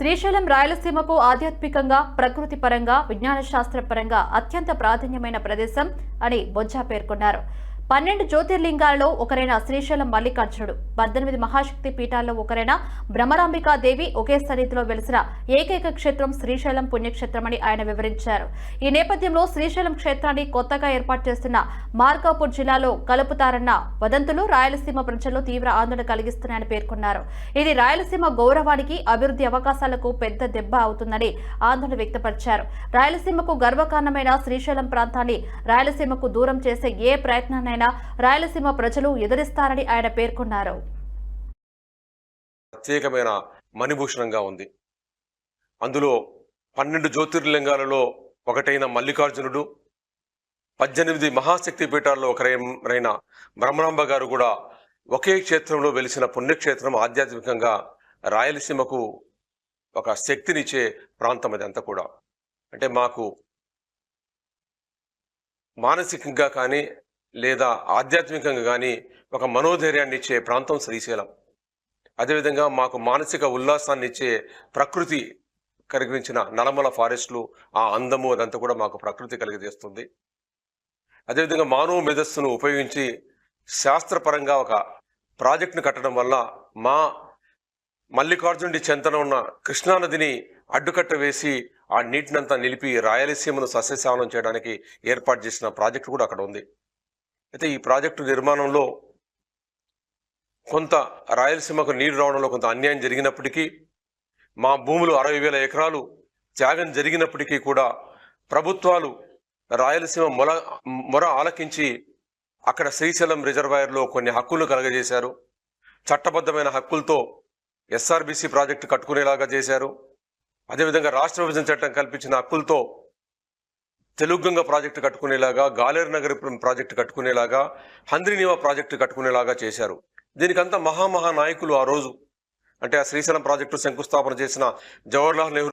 శ్రీశైలం రాయలసీమకు ఆధ్యాత్మికంగా ప్రకృతి పరంగా విజ్ఞాన శాస్త్ర పరంగా అత్యంత ప్రాధాన్యమైన ప్రదేశం అని బొజ్జా పేర్కొన్నారు. పన్నెండు జ్యోతిర్లింగాలలో ఒకరైన శ్రీశైలం మల్లికార్జునుడు పద్దెనిమిది మహాశక్తి పీఠాల్లో ఒకరైన భ్రమరాంబికాదేవి ఒకే సన్నిధిలో వెలిసిన ఏకైక క్షేత్రం శ్రీశైలం పుణ్యక్షేత్రమని ఆయన వివరించారు. ఈ నేపథ్యంలో శ్రీశైలం క్షేత్రాన్ని కొత్తగా ఏర్పాటు చేస్తున్న మార్కాపూర్ జిల్లాలో కలుపుతారన్న వదంతులు రాయలసీమ ప్రజల్లో తీవ్ర ఆందోళన కలిగిస్తున్నాయని పేర్కొన్నారు. ఇది రాయలసీమ గౌరవానికి అభివృద్ధి అవకాశాలకు పెద్ద దెబ్బ అవుతుందని ఆందోళన వ్యక్తపరిచారు. రాయలసీమకు గర్వకారణమైన శ్రీశైలం ప్రాంతాన్ని రాయలసీమకు దూరం చేసే ఏ ప్రయత్నాన్నైనా రాయలసీమ ప్రజలు ఎదురిస్తారని ఆయన పేర్కొన్నారు. ప్రత్యేకమైన మణిభూషణంగా ఉంది. అందులో పన్నెండు జ్యోతిర్లింగాలలో ఒకటైన మల్లికార్జునుడు పద్దెనిమిది మహాశక్తి పీఠాల్లో ఒకరైన బ్రహ్మరాంబ గారు కూడా ఒకే క్షేత్రంలో వెలిసిన పుణ్యక్షేత్రం ఆధ్యాత్మికంగా రాయలసీమకు ఒక శక్తినిచ్చే ప్రాంతం అది అంతా కూడా. అంటే మాకు మానసికంగా కానీ లేదా ఆధ్యాత్మికంగా కానీ ఒక మనోధైర్యాన్ని ఇచ్చే ప్రాంతం శ్రీశైలం. అదేవిధంగా మాకు మానసిక ఉల్లాసాన్ని ఇచ్చే ప్రకృతి కలిగించిన నలమల ఫారెస్ట్లు ఆ అందము అదంతా కూడా మాకు ప్రకృతి కలిగజేస్తుంది. అదేవిధంగా మానవ మేధస్సును ఉపయోగించి శాస్త్రపరంగా ఒక ప్రాజెక్టును కట్టడం వల్ల మా మల్లికార్జునుడి చెంతన ఉన్న కృష్ణానదిని అడ్డుకట్ట వేసి ఆ నీటినంతా నిలిపి రాయలసీమను సస్యశావనం చేయడానికి ఏర్పాటు చేసిన ప్రాజెక్టు కూడా అక్కడ ఉంది. అయితే ఈ ప్రాజెక్టు నిర్మాణంలో కొంత రాయలసీమకు నీరు రావడంలో కొంత అన్యాయం జరిగినప్పటికీ మా భూములు అరవై వేల ఎకరాలు త్యాగం జరిగినప్పటికీ కూడా ప్రభుత్వాలు రాయలసీమ మొల మొర ఆలకించి అక్కడ శ్రీశైలం రిజర్వాయర్లో కొన్ని హక్కులు కలగజేశారు. చట్టబద్ధమైన హక్కులతో ఎస్ఆర్బిసి ప్రాజెక్టు కట్టుకునేలాగా చేశారు. అదేవిధంగా రాష్ట్ర విభజన చట్టం కల్పించిన హక్కులతో తెలుగుగంగ ప్రాజెక్టు కట్టుకునేలాగా గాలేరు నగర్ ప్రాజెక్టు కట్టుకునేలాగా హంద్రినీవా ప్రాజెక్టు కట్టుకునేలాగా చేశారు. దీనికంతా మహామహా నాయకులు ఆ రోజు. అంటే ఆ శ్రీశైలం ప్రాజెక్టు శంకుస్థాపన చేసిన జవహర్లాల్ నెహ్రూ